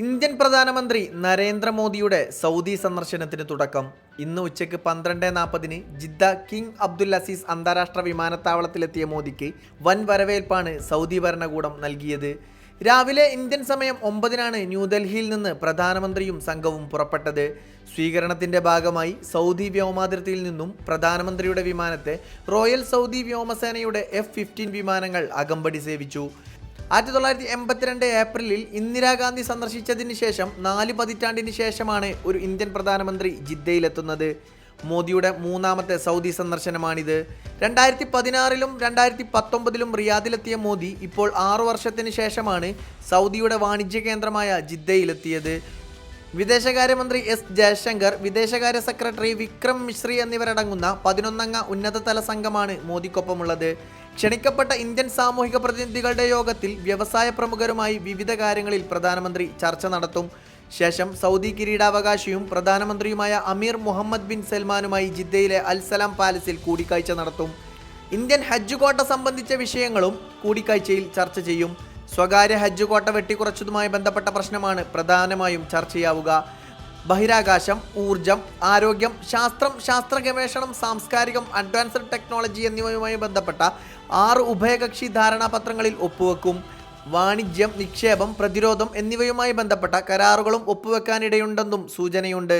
Indian പ്രധാനമന്ത്രി നരേന്ദ്രമോദിയുടെ Saudi സന്ദർശനത്തിന് തുടക്കം. ഇന്ന് ഉച്ചയ്ക്ക് പന്ത്രണ്ട് നാൽപ്പതിന് ജിദ്ദ കിങ് അബ്ദുൽ അസീസ് അന്താരാഷ്ട്ര വിമാനത്താവളത്തിലെത്തിയ മോദിക്ക് വൻ വരവേൽപ്പാണ് സൗദി ഭരണകൂടം നൽകിയത്. രാവിലെ ഇന്ത്യൻ സമയം ഒമ്പതിനാണ് ന്യൂഡൽഹിയിൽ നിന്ന് പ്രധാനമന്ത്രിയും സംഘവും പുറപ്പെട്ടത്. സ്വീകരണത്തിന്റെ ഭാഗമായി സൗദി വ്യോമാതിർത്തിയിൽ നിന്നും പ്രധാനമന്ത്രിയുടെ വിമാനത്തെ റോയൽ സൗദി വ്യോമസേനയുടെ എഫ് ഫിഫ്റ്റീൻ വിമാനങ്ങൾ അകമ്പടി സേവിച്ചു. ആയിരത്തി തൊള്ളായിരത്തി എൺപത്തിരണ്ട് ഏപ്രിലിൽ ഇന്ദിരാഗാന്ധി സന്ദർശിച്ചതിന് ശേഷം നാല് പതിറ്റാണ്ടിന് ശേഷമാണ് ഒരു ഇന്ത്യൻ പ്രധാനമന്ത്രി ജിദ്ദയിലെത്തുന്നത്. മോദിയുടെ മൂന്നാമത്തെ സൗദി സന്ദർശനമാണിത്. രണ്ടായിരത്തി പതിനാറിലും രണ്ടായിരത്തി പത്തൊമ്പതിലും റിയാദിലെത്തിയ മോദി ഇപ്പോൾ ആറു വർഷത്തിന് ശേഷമാണ് സൗദിയുടെ വാണിജ്യ കേന്ദ്രമായ ജിദ്ദയിലെത്തിയത്. വിദേശകാര്യമന്ത്രി എസ് ജയശങ്കർ വിദേശകാര്യ സെക്രട്ടറി വിക്രം മിശ്രി എന്നിവരടങ്ങുന്ന പതിനൊന്നംഗ ഉന്നതതല സംഘമാണ് മോദിക്കൊപ്പമുള്ളത്. ക്ഷണിക്കപ്പെട്ട ഇന്ത്യൻ സാമൂഹിക പ്രതിനിധികളുടെ യോഗത്തിൽ വ്യവസായ പ്രമുഖരുമായി വിവിധ കാര്യങ്ങളിൽ പ്രധാനമന്ത്രി ചർച്ച നടത്തും. ശേഷം സൗദി കിരീടാവകാശിയും പ്രധാനമന്ത്രിയുമായ അമീർ മുഹമ്മദ് ബിൻ സൽമാനുമായി ജിദ്ദയിലെ അൽസലാം പാലസിൽ കൂടിക്കാഴ്ച നടത്തും. ഇന്ത്യൻ ഹജ്ജ് കോട്ട സംബന്ധിച്ച വിഷയങ്ങളും കൂടിക്കാഴ്ചയിൽ ചർച്ച ചെയ്യും. സ്വകാര്യ ഹജ്ജ് കോട്ട വെട്ടിക്കുറച്ചതുമായി ബന്ധപ്പെട്ട പ്രശ്നമാണ് പ്രധാനമായും ചർച്ചയാവുക. ബഹിരാകാശം ഊർജം ആരോഗ്യം ശാസ്ത്രം ശാസ്ത്ര ഗവേഷണം സാംസ്കാരികം അഡ്വാൻസ്ഡ് ടെക്നോളജി എന്നിവയുമായി ബന്ധപ്പെട്ട ആറ് ഉഭയകക്ഷി ധാരണാപത്രങ്ങളിൽ ഒപ്പുവെക്കും. വാണിജ്യം നിക്ഷേപം പ്രതിരോധം എന്നിവയുമായി ബന്ധപ്പെട്ട കരാറുകളും ഒപ്പുവെക്കാനിടയുണ്ടെന്നും സൂചനയുണ്ട്.